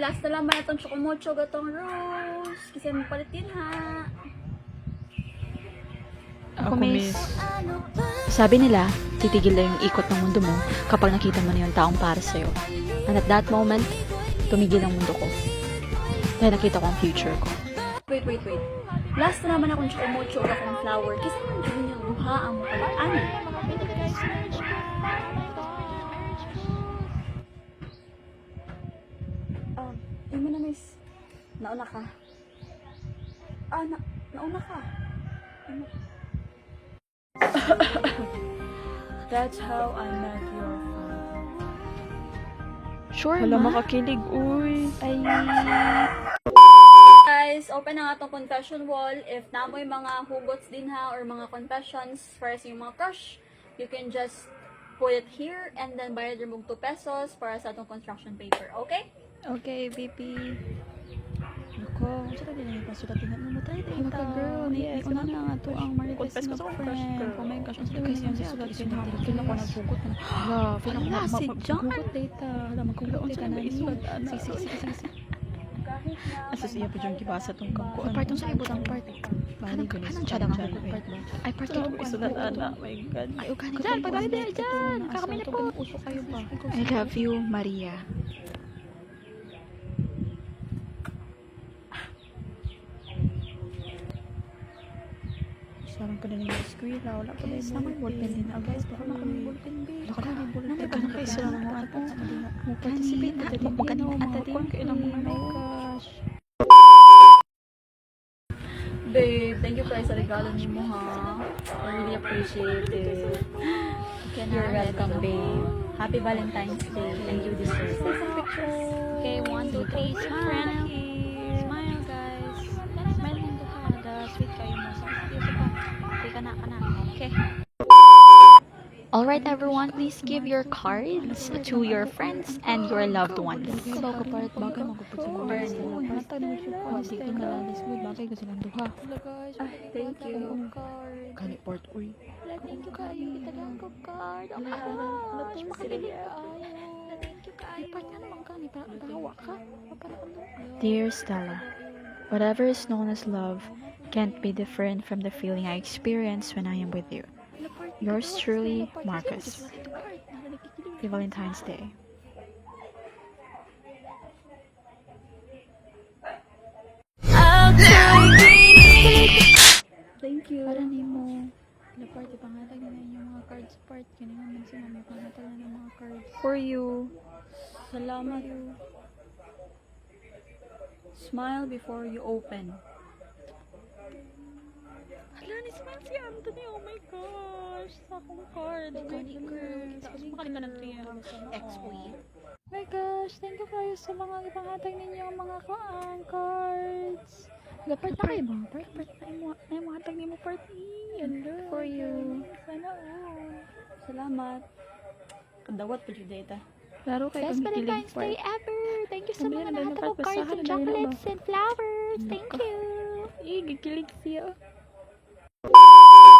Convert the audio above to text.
last na lang ba itong chocomocho gatong rose? Kasi mo palitin ha. Ako, miss. Sabi nila, titigil na yung ikot ng mundo mo kapag nakita mo na yung taong para sa'yo. And at that moment, tumigil ang mundo ko. Dahil nakita ko ang future ko. Wait, wait, wait. Last na naman akong chocomocho ug akong flower. Kasi naman dyan niya duha ang mga yun mo na miss. Nauna ka. Ah, na nauna ka. Ano? That's how I met your father. Sure, Wala ma. makakilig, uy. Ay, Guys, open na nga itong confession wall. If namoy mga hugots din ha or mga confessions sa yung mga crush, you can just put it here and then bayad mo 2 pesos para sa itong construction paper. Okay? Okay, VP. Ako, sa kanila yung pasulatin na mo tayo Hala ka, girl. Yes, Una na nga to ang ko sa akong friend. Oh my gosh, ang Guys, sabi yung sa sulat. ha? Feel ako naghugot na. Hala, feel ako Hala, si John. maghugot data. Hala, data unsa na na isulat, ana? Sige, sige, sige, na Asa siya pa dyan kibasa tong kangko. Part yung sa ibot ang part. Bali, gunis. anong tsada nga hugot part ba? Ay, part Ito, ito. isulat, ana. My God. Ay, ugani Dyan, pagdali dyan. Kakamili po. Uso kayo ba? I love you, Maria. Sarang ka na ng eskwela. Wala pa na yung naman ballpen din. Ah, guys, baka naman Uy. ballpen, babe. Baka na yung ballpen. Baka na kayo sila ng mga mga ato. Mo participate Kanina, at the mo kanina, mga at the kwan kayo ng mga my gosh. Babe, thank you guys sa regalo ni mo ha. I really appreciate it. You're welcome, babe. Happy Valentine's Day and you deserve it. Okay, one, two, three, smile. Alright everyone, please give your cards to your friends and your loved ones. Thank you. Thank you. Thank you. Dear Stella, whatever is known as love can't be different from the feeling I experience when I am with you. Yours truly, Marcus. Happy Valentine's Day. Thank you. Para ni mo. Na party pangatag na yung mga cards part. Kaya naman sila may pangatag na ng mga cards. For you. Salamat. You. Smile before you open. Ni smile si Anthony. Oh my gosh. Sa akong card. Tapos makalimta ng triya. Ex-queen. Oh my gosh. Thank you kayo sa mga ipangatag ninyo mga kaan cards. Hala, part na kayo ba? Part, part na yung mga, na tag mo. Hello. For you. Sana all. Salamat. Kadawat pa yung data. Laro kayo Best Valentine's part. Day ever! Thank you sa mga na, nahatag ko cards and na chocolates and flowers. Thank you! Eh, gikilig siya. あ!